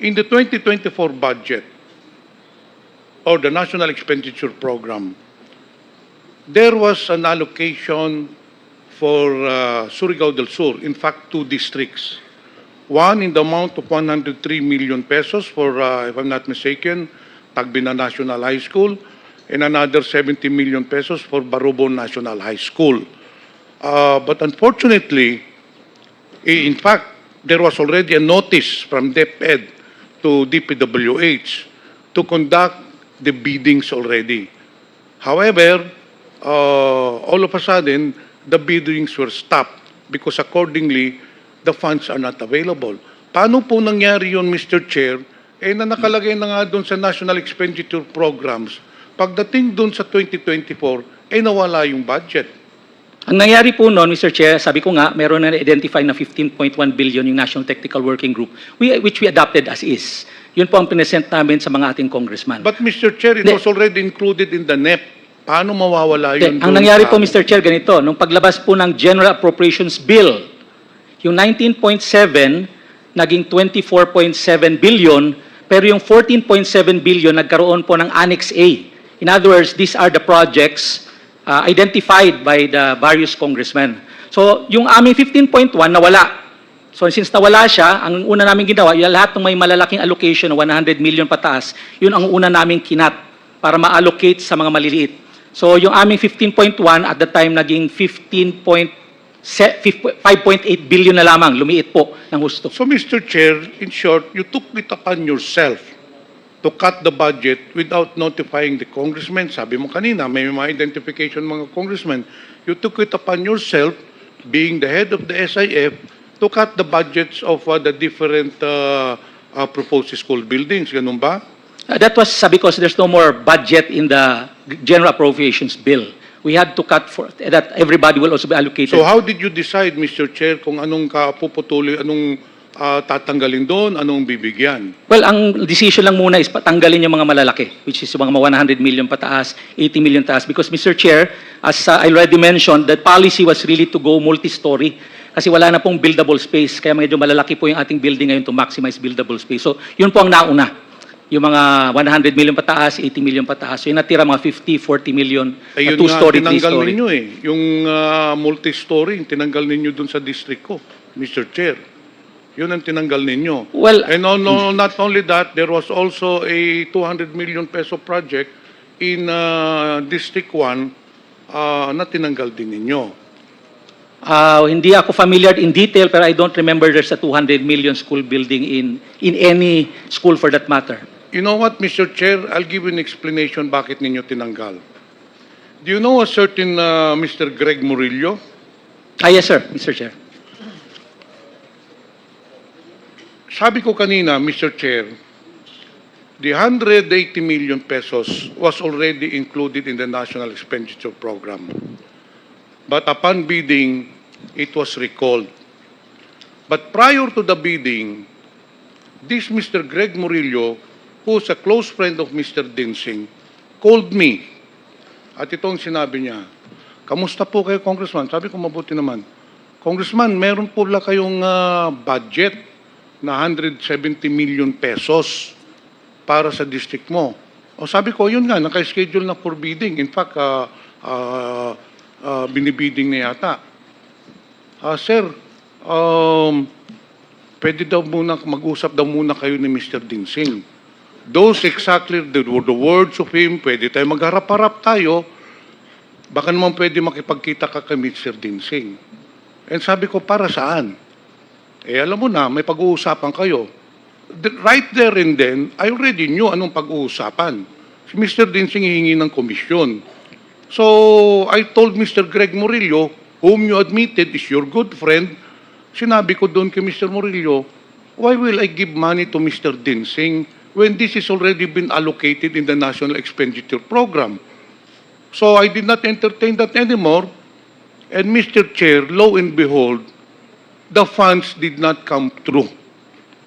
in the 2024 budget or the National Expenditure Program, there was an allocation for uh, Surigao del Sur, in fact, two districts. One in the amount of 103 million pesos for, uh, if I'm not mistaken, Tagbina National High School, and another 70 million pesos for Barubon National High School. Uh, but unfortunately, in fact, there was already a notice from DepEd to DPWH to conduct the biddings already. However, uh, all of a sudden, the biddings were stopped because accordingly, the funds are not available. Paano po nangyari yun, Mr. Chair? Eh, na nakalagay na nga doon sa National Expenditure Programs, pagdating doon sa 2024, eh nawala yung budget. Ang nangyari po noon, Mr. Chair, sabi ko nga, meron na identify na 15.1 billion yung National Technical Working Group, which we adopted as is. Yun po ang pinesent namin sa mga ating congressman. But Mr. Chair, it Hindi. was already included in the NEP. Paano mawawala yun? Hindi, ang nangyari po, Mr. Chair, ganito, nung paglabas po ng General Appropriations Bill, yung 19.7 naging 24.7 billion, pero yung 14.7 billion nagkaroon po ng Annex A. In other words, these are the projects uh, identified by the various congressmen. So, yung aming 15.1 nawala. So, since nawala siya, ang una namin ginawa, yung lahat ng may malalaking allocation na 100 million pataas, yun ang una namin kinat para ma-allocate sa mga maliliit. So, yung aming 15.1 at the time naging 15.5.8 billion na lamang, lumiit po ng husto. So, Mr. Chair, in short, you took it upon yourself to cut the budget without notifying the congressmen. Sabi mo kanina, may mga identification mga congressmen. You took it upon yourself, being the head of the SIF, to cut the budgets of uh, the different uh, uh, proposed school buildings. Ganun ba? Uh, that was uh, because there's no more budget in the General Appropriations Bill. We had to cut for that everybody will also be allocated. So how did you decide, Mr. Chair, kung anong kapuputuloy, anong uh, tatanggalin doon, anong bibigyan? Well, ang decision lang muna is patanggalin yung mga malalaki, which is yung mga 100 million pataas, 80 million taas. Because, Mr. Chair, as uh, I already mentioned, the policy was really to go multi-story. Kasi wala na pong buildable space, kaya medyo malalaki po yung ating building ngayon to maximize buildable space. So, yun po ang nauna. Yung mga 100 million pataas, 80 million pataas. So, yung natira mga 50, 40 million, Ayun uh, nga, two-story, tinanggal three-story. ninyo eh. Yung ah, multi-story, tinanggal ninyo dun sa district ko, Mr. Chair. Yun ang tinanggal ninyo. Well, And no, no, not only that, there was also a 200 million peso project in ah, District 1 ah, na tinanggal din ninyo. Uh, hindi ako familiar in detail, pero I don't remember there's a 200 million school building in in any school for that matter. You know what, Mr. Chair? I'll give you an explanation bakit ninyo tinanggal. Do you know a certain ah, Mr. Greg Murillo? Ah, yes, sir, Mr. Chair. Sabi ko kanina, Mr. Chair, the 180 million pesos was already included in the National Expenditure Program. But upon bidding, it was recalled. But prior to the bidding, this Mr. Greg Murillo, who's a close friend of Mr. Dinsing, called me. At itong sinabi niya, Kamusta po kayo, Congressman? Sabi ko, mabuti naman. Congressman, meron po la kayong ah, budget na 170 million pesos para sa district mo. O sabi ko, yun nga, naka-schedule na for bidding. In fact, ah, ah, ah, binibidding na yata. Ah, sir, um, pwede daw muna, mag-usap daw muna kayo ni Mr. Dinsing. Those exactly the, the words of him, pwede tayo magharap-harap tayo, baka naman pwede makipagkita ka kay Mr. Dinsing. And sabi ko, para saan? Eh, alam mo na, may pag-uusapan kayo. Right there and then, I already knew anong pag-uusapan. Si Mr. Dinsing hihingi ng komisyon. So, I told Mr. Greg Murillo, whom you admitted is your good friend, sinabi ko doon kay Mr. Murillo, why will I give money to Mr. Dinsing when this is already been allocated in the National Expenditure Program? So I did not entertain that anymore. And Mr. Chair, lo and behold, the funds did not come through.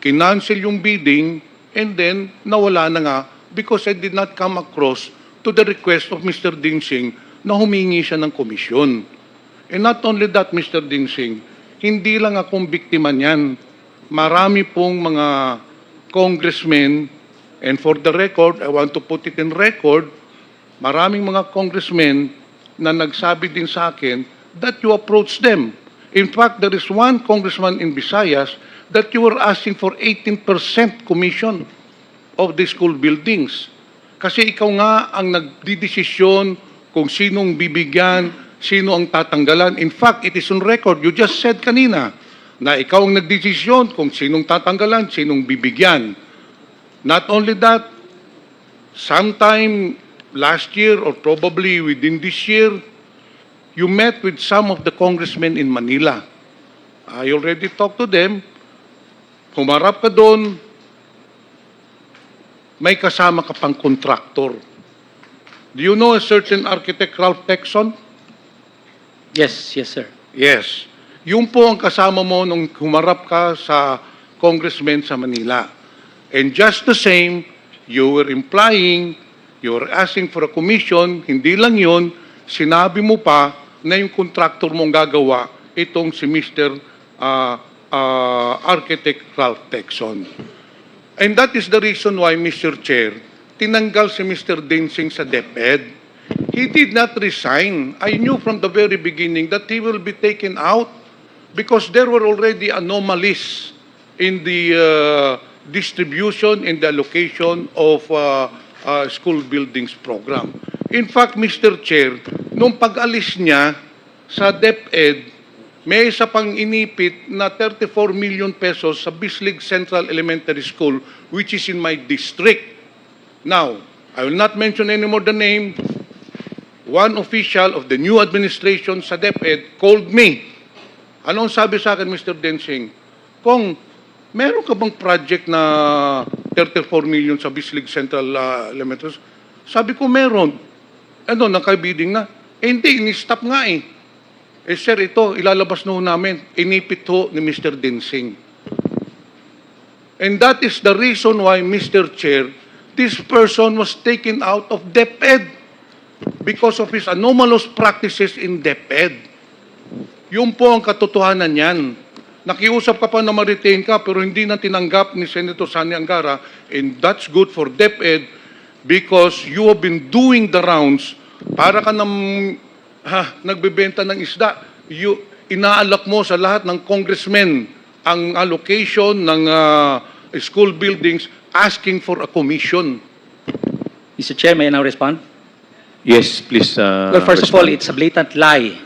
Kinancel yung bidding and then nawala na nga because I did not come across to the request of Mr. Dinsing na humingi siya ng komisyon. And not only that, Mr. Dinsing, hindi lang akong biktima niyan. Marami pong mga congressmen, and for the record, I want to put it in record, maraming mga congressmen na nagsabi din sa akin that you approach them. In fact, there is one congressman in Visayas that you were asking for 18% commission of the school buildings. Kasi ikaw nga ang nagdidesisyon kung sinong bibigyan, sino ang tatanggalan. In fact, it is on record. You just said kanina na ikaw ang nagdesisyon kung sinong tatanggalan, sinong bibigyan. Not only that, sometime last year or probably within this year, you met with some of the congressmen in Manila. I already talked to them. Humarap ka doon, may kasama ka pang contractor. Do you know a certain architect, Ralph Texon? Yes, yes, sir. Yes. Yung po ang kasama mo nung humarap ka sa congressman sa Manila. And just the same, you were implying, you were asking for a commission, hindi lang yun, sinabi mo pa na yung contractor mong gagawa, itong si Mr. ah, ah, Architect Ralph Texon. And that is the reason why, Mr. Chair, tinanggal si Mr. Dinsing sa DepEd. He did not resign. I knew from the very beginning that he will be taken out because there were already anomalies in the uh, distribution and the allocation of uh, uh, school buildings program. In fact, Mr. Chair, nung pag-alis niya sa DepEd, may isa pang inipit na 34 million pesos sa Bislig Central Elementary School, which is in my district. Now, I will not mention anymore the name. One official of the new administration sa DepEd called me. Anong sabi sa akin, Mr. Densing? Kung meron ka bang project na 34 million sa Bislig Central uh, Elementary? Sabi ko, meron. Ano, nakabidding na. Eh, hindi, ini-stop nga eh. Eh, sir, ito, ilalabas na namin. Inipit ho ni Mr. Densing. And that is the reason why, Mr. Chair, this person was taken out of DepEd because of his anomalous practices in DepEd. Yun po ang katotohanan niyan. Nakiusap ka pa na ma-retain ka pero hindi na tinanggap ni Senator Sani Angara and that's good for DepEd because you have been doing the rounds para ka nang ha, nagbebenta ng isda. You, inaalak mo sa lahat ng congressmen ang allocation ng ah, school buildings asking for a commission. Mr. Chair, may I now respond? Yes, please. uh, Well, first of all, respond. it's a blatant lie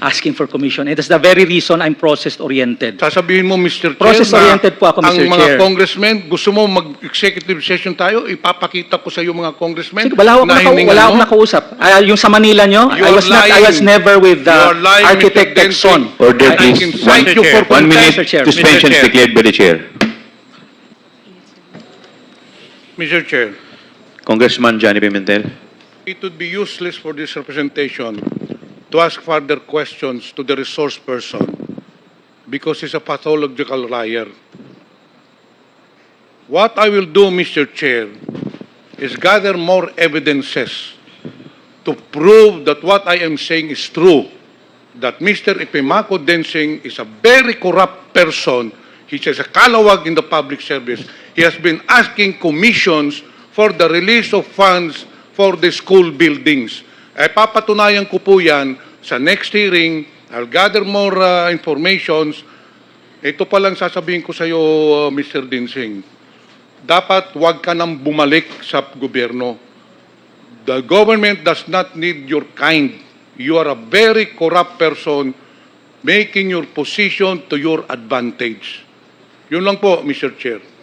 asking for commission. And that's the very reason I'm process-oriented. Sasabihin mo, Mr. Chair, Process-oriented na po ako, Mr. ang mga Chair. congressmen, gusto mo mag-executive session tayo, ipapakita ko sa iyo mga congressmen. Sige, wala akong, na naka, wala mo. akong nakausap. Ah, yung sa Manila nyo, You I are was, not, I was never with the You are lying, architect Mr. Texon. Densing. Order, I- I please. can One- cite you for One minute, Mr. Chair. suspension Mr. Chair. declared by the chair. Mr. Chair, Congressman Johnny Pimentel. it would be useless for this representation to ask further questions to the resource person because he's a pathological liar. What I will do, Mr. Chair, is gather more evidences to prove that what I am saying is true, that Mr. Ipimako Densing is a very corrupt person. He is a kalawag in the public service. He has been asking commissions for the release of funds for the school buildings. Eh, papatunayan ko po yan sa next hearing. I'll gather more uh, informations. Ito pa lang sasabihin ko sa iyo, uh, Mr. Dinsing. Dapat wag ka nang bumalik sa gobyerno. The government does not need your kind. You are a very corrupt person making your position to your advantage. Yun lang po, Mr. Chair.